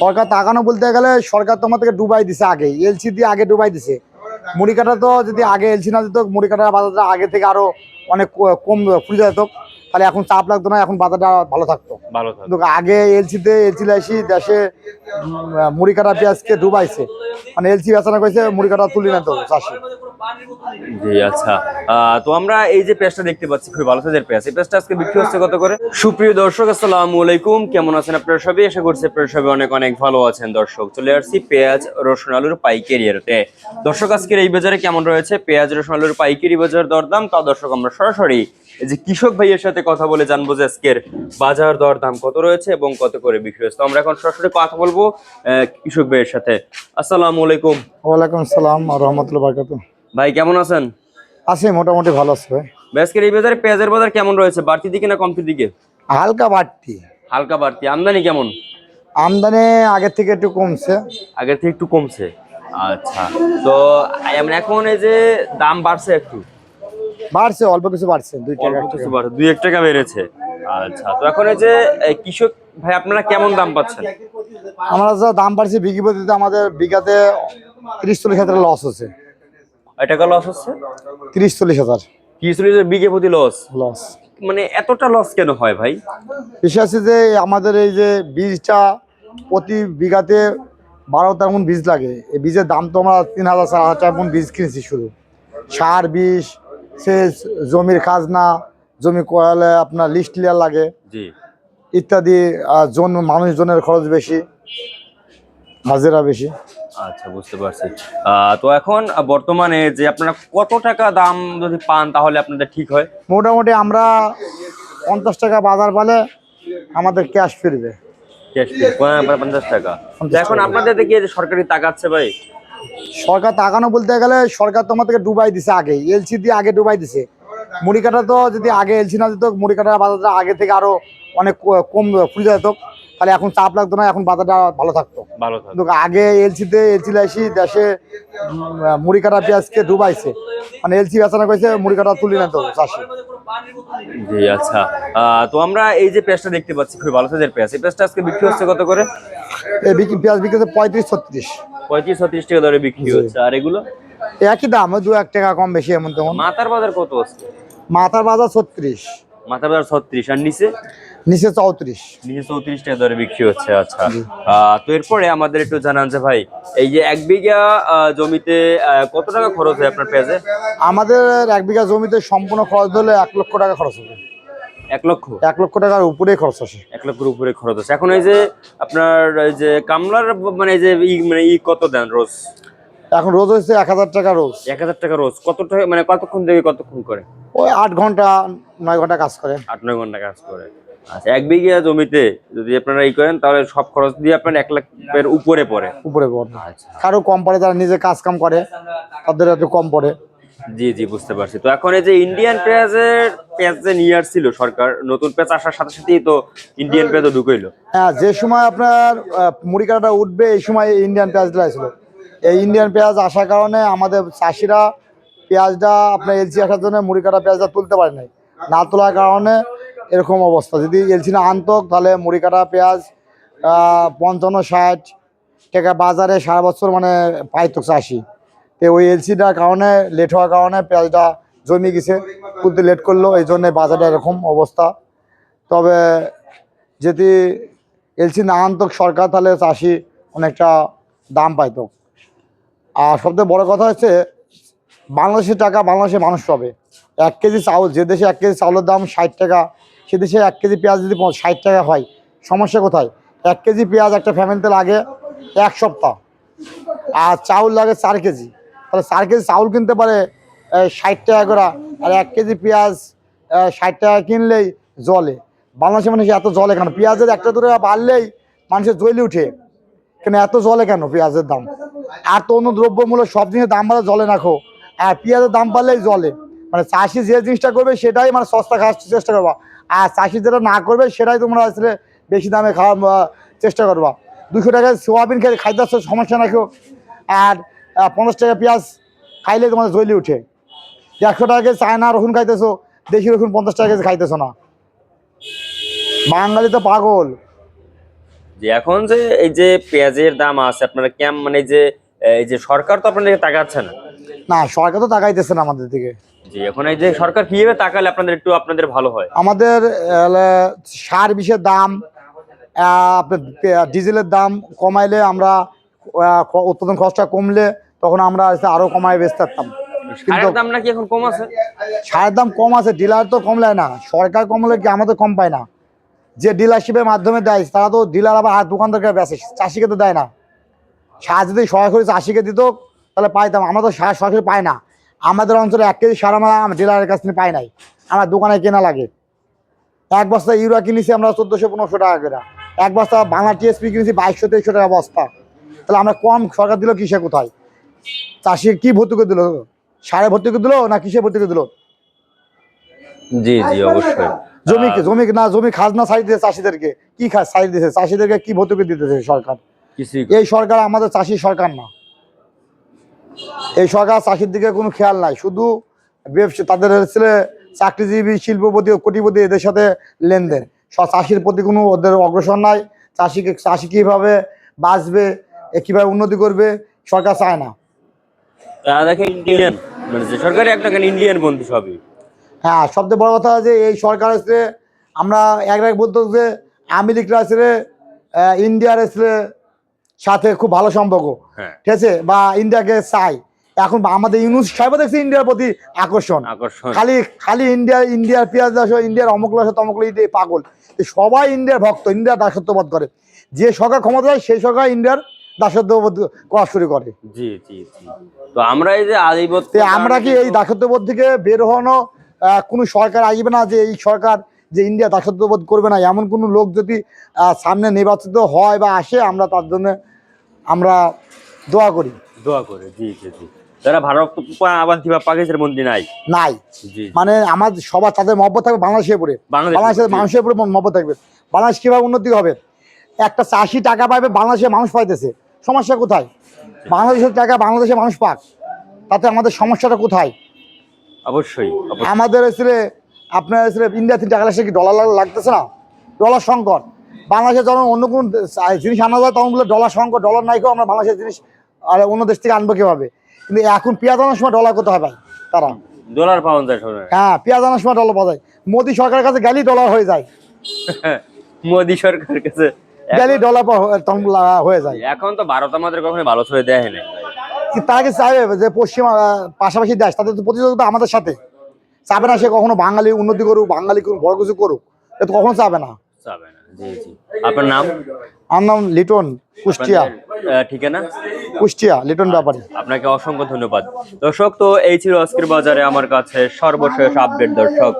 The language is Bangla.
সরকার তাকানো বলতে গেলে সরকার তোমার থেকে ডুবাই দিছে আগে এলসি দিয়ে আগে ডুবাই দিছে। মুড়ি কাটা তো যদি আগে এলসি না দিত মুড়ি কাটার বাজারটা আগে থেকে আরও অনেক কম ফুলে যেত। তাহলে এখন চাপ লাগতো না এখন বাজারটা ভালো থাকতো। কিন্তু আগে এলসিতে এলসি লাইসি দেশে মুড়ি কাটা পেঁয়াজকে ডুবাইছে। মানে এলসি বেচানা করেছে মুড়ি কাটা তুলি না তো চাষি। জি আচ্ছা। তো আমরা এই যে পেঁয়াজটা দেখতে পাচ্ছি, খুবই ভালো সাইজের পেঁয়াজ। এই পেঁয়াজটা আজকে বিক্রি হচ্ছে কত করে? সুপ্রিয় দর্শক, আসসালামু আলাইকুম। কেমন আছেন আপনারা সবাই? আশা করছি আপনারা সবাই অনেক অনেক ভালো আছেন। দর্শক, চলে আসছি পেঁয়াজ, রসুন, আলুর পাইকারি এরতে দর্শক, আজকের এই বাজারে কেমন রয়েছে? পেঁয়াজ, রসুন, আলুর পাইকারি বাজার দরদাম? তা দর্শক, আমরা সরাসরি এই যে কৃষক ভাইয়ের সাথে কথা বলে জানব যে আজকের বাজার দর দাম কত রয়েছে এবং কত করে বিক্রি হয়েছে। আমরা এখন সরাসরি কথা বলব কৃষক ভাইয়ের সাথে। আসসালামু আলাইকুম। ওয়ালাইকুম আসসালাম রহমতুল্লাহ বারকাত। ভাই কেমন আছেন? আছে মোটামুটি ভালো আছে ভাই। আজকের এই বাজারে পেঁয়াজের বাজার কেমন রয়েছে? বাড়তি দিকে না কমতির দিকে? হালকা বাড়তি। হালকা বাড়তি। আমদানি কেমন? আমদানি আগের থেকে একটু কমছে। আগের থেকে একটু কমছে। আচ্ছা। তো এখন এই যে দাম বাড়ছে একটু? বাড়ছে অল্প কিছু বাড়ছে দুই টাকা কিছু বাড়ছে দুই এক টাকা বেড়েছে। আচ্ছা তো এখন এই যে কৃষক ভাই আপনারা কেমন দাম পাচ্ছেন? আমরা যা দাম বাড়ছে বিঘি প্রতিতে আমাদের বিঘাতে তিরিশ চল্লিশ হাজার লস হচ্ছে। টাকা লস হচ্ছে? তিরিশ চল্লিশ হাজার। তিরিশ চল্লিশ বিঘে প্রতি লস লস মানে এতটা লস কেন হয় ভাই? বিষয় আছে যে আমাদের এই যে বীজটা প্রতি বিঘাতে বারো তেরো মন বীজ লাগে। এই বীজের দাম তো আমরা তিন হাজার চার হাজার মন বীজ কিনেছি শুধু। সার বিষ সেচ জমির খাজনা জমি করালে আপনার লিস্ট লিয়ার লাগে। ইত্যাদি জন মানুষজনের খরচ বেশি হাজিরা বেশি। আচ্ছা বুঝতে পারছি। তো এখন বর্তমানে যে আপনারা কত টাকা দাম যদি পান তাহলে আপনাদের ঠিক হয়? মোটামুটি আমরা পঞ্চাশ টাকা বাজার পালে আমাদের ক্যাশ ফিরবে। ক্যাশ ফিরবে। পঞ্চাশ টাকা? এখন আপনাদের দেখি যে সরকারি তাকাচ্ছে ভাই সরকার তাকানো বলতে গেলে সরকার তোমার থেকে ডুবাই দিছে আগে এলসি দিয়ে আগে ডুবাই দিছে। মুড়ি কাটা তো যদি আগে এলসি না দিত মুড়ি কাটার বাজারটা আগে থেকে আরও অনেক কম ফুলে যেত। তাহলে এখন চাপ লাগতো না এখন বাজারটা ভালো থাকতো। কিন্তু আগে এলসিতে এলসি লাইসি দেশে মুড়ি কাটা পেঁয়াজকে ডুবাইছে। মানে এলসি বেচানা করেছে মুড়ি কাটা তুলি না তো চাষি। জি আচ্ছা। তো আমরা এই যে পেঁয়াজটা দেখতে পাচ্ছি খুবই ভালো সাইজের পেঁয়াজ। এই পেঁয়াজটা আজকে বিক্রি হচ্ছে কত করে? পেঁয়াজ বিক্রি হচ্ছে পঁয়ত্রিশ ছত্রিশ। পঁয়ত্রিশ ছত্রিশ টাকা দরে বিক্রি হচ্ছে। আর এগুলো? একই দাম দু এক টাকা কম বেশি এমন তেমন। মাথার বাজার কত আছে? মাথার বাজার ছত্রিশ। মাথার বাজার ছত্রিশ। আর নিচে? নিচে চৌত্রিশ। নিচে চৌত্রিশ টাকা দরে বিক্রি হচ্ছে আচ্ছা। তো এরপরে আমাদের একটু জানান যে ভাই এই যে এক বিঘা জমিতে কত টাকা খরচ হয় আপনার পেঁয়াজে? আমাদের এক বিঘা জমিতে সম্পূর্ণ খরচ হলে এক লক্ষ টাকা খরচ হবে। এক লক্ষ? এক লক্ষ টাকার উপরেই খরচ আসে। এক লক্ষের উপরে খরচ আছে। এখন এই যে আপনার এই যে কামলার মানে যে ই মানে ই কত দেন রোজ? এখন রোজ হচ্ছে এক হাজার টাকা রোজ। এক হাজার টাকা রোজ। কত টাকা মানে কতক্ষণ থেকে কতক্ষণ করে? ওই আট ঘণ্টা নয় ঘণ্টা কাজ করে। আট নয় ঘণ্টা কাজ করে। আচ্ছা এক বিঘা জমিতে যদি আপনারা ই করেন তাহলে সব খরচ দিয়ে আপনার এক লাখের উপরে পড়ে। উপরে পড়ে। আচ্ছা। কারও কম পড়ে যারা নিজে কাজ কাম করে তাদের একটু কম পড়ে। জি জি বুঝতে পারছি। তো এখন এই যে ইন্ডিয়ান পেঁয়াজের পেঁয়াজ যে নিয়ে আসছিল সরকার নতুন পেঁয়াজ আসার সাথে সাথেই তো ইন্ডিয়ান পেঁয়াজও ঢুকাইলো। হ্যাঁ যে সময় আপনার মুড়ি কাটাটা উঠবে এই সময় ইন্ডিয়ান পেঁয়াজ ছিল। এই ইন্ডিয়ান পেঁয়াজ আসার কারণে আমাদের চাষিরা পেঁয়াজটা আপনার এলসি আসার জন্য মুড়ি কাটা পেঁয়াজটা তুলতে পারে নাই। না তোলার কারণে এরকম অবস্থা। যদি এলসি না আনতো, তাহলে মুড়ি কাটা পেঁয়াজ পঞ্চান্ন, ষাট, টাকা বাজারে সারা বছর মানে পাইতো চাষি। তো ওই এলসিটার কারণে লেট হওয়ার কারণে পেঁয়াজটা জমে গেছে তুলতে লেট করল, এই জন্য বাজারে এরকম অবস্থা। তবে যদি এলসি না আনত সরকার, তাহলে চাষি অনেকটা দাম পাইতো। আর সবথেকে বড় কথা হচ্ছে, বাংলাদেশের টাকা বাংলাদেশের মানুষ পাবে। এক কেজি চাউল, যে দেশে এক কেজি চাউলের দাম ষাট টাকা সে দেশে এক কেজি পেঁয়াজ যদি ষাট টাকা হয়, সমস্যা কোথায়? এক কেজি পেঁয়াজ একটা ফ্যামিলিতে লাগে এক সপ্তাহ, আর চাউল লাগে চার কেজি। তাহলে চার কেজি চাউল কিনতে পারে ষাট টাকা করে, আর এক কেজি পেঁয়াজ ষাট টাকা কিনলেই জলে। বাংলাদেশের মানুষ এত জলে কেন? পেঁয়াজের একটা দূরে বাড়লেই মানুষের জ্বলে উঠে। কেন এত জলে কেন পেঁয়াজের দাম? আর তো অন্য দ্রব্যমূল্য, সব জিনিসের দাম বাড়লে জলে নাখো আর পেঁয়াজের দাম বাড়লেই জলে। মানে চাষি যে জিনিসটা করবে সেটাই মানে সস্তা খাওয়ার চেষ্টা করবা। আর চাষি যেটা না করবে সেটাই তোমরা আসলে বেশি দামে খাওয়া চেষ্টা করবা। দুশো টাকায় সোয়াবিন খেয়ে আসছো, সমস্যা না আর পঞ্চাশ টাকা পেঁয়াজ খাইলে তোমাদের জ্বলি উঠে। একশো টাকা চায়না রসুন খাইতেছো দেশি রসুন পঞ্চাশ টাকা কেজি খাইতেছো না। বাঙালি তো পাগল। যে এখন যে এই যে পেঁয়াজের দাম আছে আপনারা কেম মানে যে এই যে সরকার তো আপনাদের তাকাচ্ছে না। না সরকার তো তাকাইতেছে না আমাদের দিকে। জি এখন এই যে সরকার কীভাবে তাকালে আপনাদের একটু আপনাদের ভালো হয়? আমাদের সার বিষের দাম আপনার ডিজেলের দাম কমাইলে আমরা উৎপাদন খরচা কমলে তখন আমরা আরও কমায় বেচতে পারতাম। দাম নাকি এখন কম আছে? সারের দাম কম আছে ডিলার তো কমলায় না। সরকার কমলে কি আমাদের কম পায় না? যে ডিলারশিপের মাধ্যমে দেয় তারা তো ডিলার আবার আর দোকানদারকে বেচে চাষিকে তো দেয় না। সার যদি সরাসরি চাষিকে দিত তাহলে পাইতাম আমরা তো সার সরাসরি পাই না। আমাদের অঞ্চলে এক কেজি সার আমরা ডিলারের কাছ থেকে পাই নাই। আমার দোকানে কেনা লাগে। এক বস্তা ইউরিয়া কিনেছি আমরা চোদ্দোশো পনেরোশো টাকা করে। এক বস্তা বাংলা টিএসপি কিনেছি বাইশশো তেইশশো টাকা বস্তা। তাহলে আমরা কম সরকার দিল কিসে কোথায়? চাষি কি ভর্তি করে দিল? সারে ভর্তি করে দিল না কিসে ভর্তি করে দিল? জি জি অবশ্যই। জমি জমি না জমি খাজনা সাইড দিয়েছে চাষিদেরকে। কি খাজ সাইড দিয়েছে? চাষিদেরকে কি ভর্তুকি দিতেছে সরকার? এই সরকার আমাদের চাষি সরকার না। এই সরকার চাষির দিকে কোনো খেয়াল নাই। শুধু ব্যবসা তাদের হচ্ছে চাকরিজীবী শিল্পপতি কোটিপতি এদের সাথে লেনদেন। চাষির প্রতি কোনো ওদের অগ্রসর নাই। চাষিকে চাষি কীভাবে বাঁচবে এ কীভাবে উন্নতি করবে সরকার চায় না। ইন্ডিয়ান মানে যে সরকারি একটা ইন্ডিয়ান বন্ধু সবই। হ্যাঁ সবচেয়ে বড় কথা যে এই সরকার এসে আমরা এক এক বলতো যে আমেরিকা এসে ইন্ডিয়ার এসে সাথে খুব ভালো সম্পর্ক। হ্যাঁ। ঠিক আছে? বা ইন্ডিয়াকে চাই। এখন আমাদের ইউনুস সাহেব দেখছি ইন্ডিয়ার প্রতি আকর্ষণ। খালি খালি ইন্ডিয়া ইন্ডিয়ার পেঁয়াজ দাস ইন্ডিয়ার অমুক লাস তমুক লাস, পাগল। সবাই ইন্ডিয়ার ভক্ত ইন্ডিয়ার দাসত্ববোধ করে। যে সরকার ক্ষমতা হয় সেই সরকার ইন্ডিয়ার দাসত্ববোধ করা শুরু করে। জি জি তো আমরা এই যে আধিপত্য আমরা কি এই দাসত্ববোধ থেকে বের হওয়ানো কোনো সরকার আসবে না যে এই সরকার যে ইন্ডিয়া দাসত্ববোধ করবে না এমন কোনো লোক যদি সামনে নির্বাচিত হয় বা আসে আমরা তার জন্য আমরা দোয়া করি। দোয়া করি জি জি জি। যারা ভারত আবার কিংবা পাকিস্তানের মন্ত্রী নাই? নাই। মানে আমার সবার তাদের মহব্বত থাকবে বাংলাদেশের উপরে। বাংলাদেশের মানুষের উপরে মহব্বত থাকবে। বাংলাদেশ কীভাবে উন্নতি হবে? একটা চাষি টাকা পাবে বাংলাদেশের মানুষ পাইতেছে। সমস্যা কোথায়? বাংলাদেশের টাকা বাংলাদেশের মানুষ পাক। তাতে আমাদের সমস্যাটা কোথায়? অবশ্যই। আমাদের আপনার ইন্ডিয়া থেকে টাকা লাগছে কি ডলার লাগতেছে না? ডলার সংকট। বাংলাদেশে যখন অন্য কোনো জিনিস আনা যায় তখন বলে ডলার সংকট ডলার নাই কেউ আমরা বাংলাদেশের জিনিস আর অন্য দেশ থেকে আনব কীভাবে? কিন্তু এখন পেঁয়াজ আনার সময় ডলার করতে হয় ভাই? তারা। ডলার পাওয়া যায় হ্যাঁ পেঁয়াজ আনার সময় ডলার পাওয়া যায়। মোদী সরকারের কাছে গেলেই ডলার হয়ে যায়। মোদি সরকারের কাছে গেলেই ডলার তখন হয়ে যায়। এখন তো ভারত আমাদের কখনো ভালো করে দেয় না তারা কি চাইবে যে পশ্চিম পাশাপাশি দেশ? তাদের তো প্রতিযোগিতা আমাদের সাথে। চাবে না সে কখনো বাঙালি উন্নতি করুক বাঙালি করুক বড় কিছু করুক এতো তো কখনো চাবে না। জি জি। আপনার নাম? আমার নাম লিটন কুষ্টিয়া। ঠিকানা? কুষ্টিয়া লিটন ব্যাপারে। আপনাকে অসংখ্য ধন্যবাদ। দর্শক তো এই ছিল আজকের বাজারে আমার কাছে সর্বশেষ আপডেট দর্শক।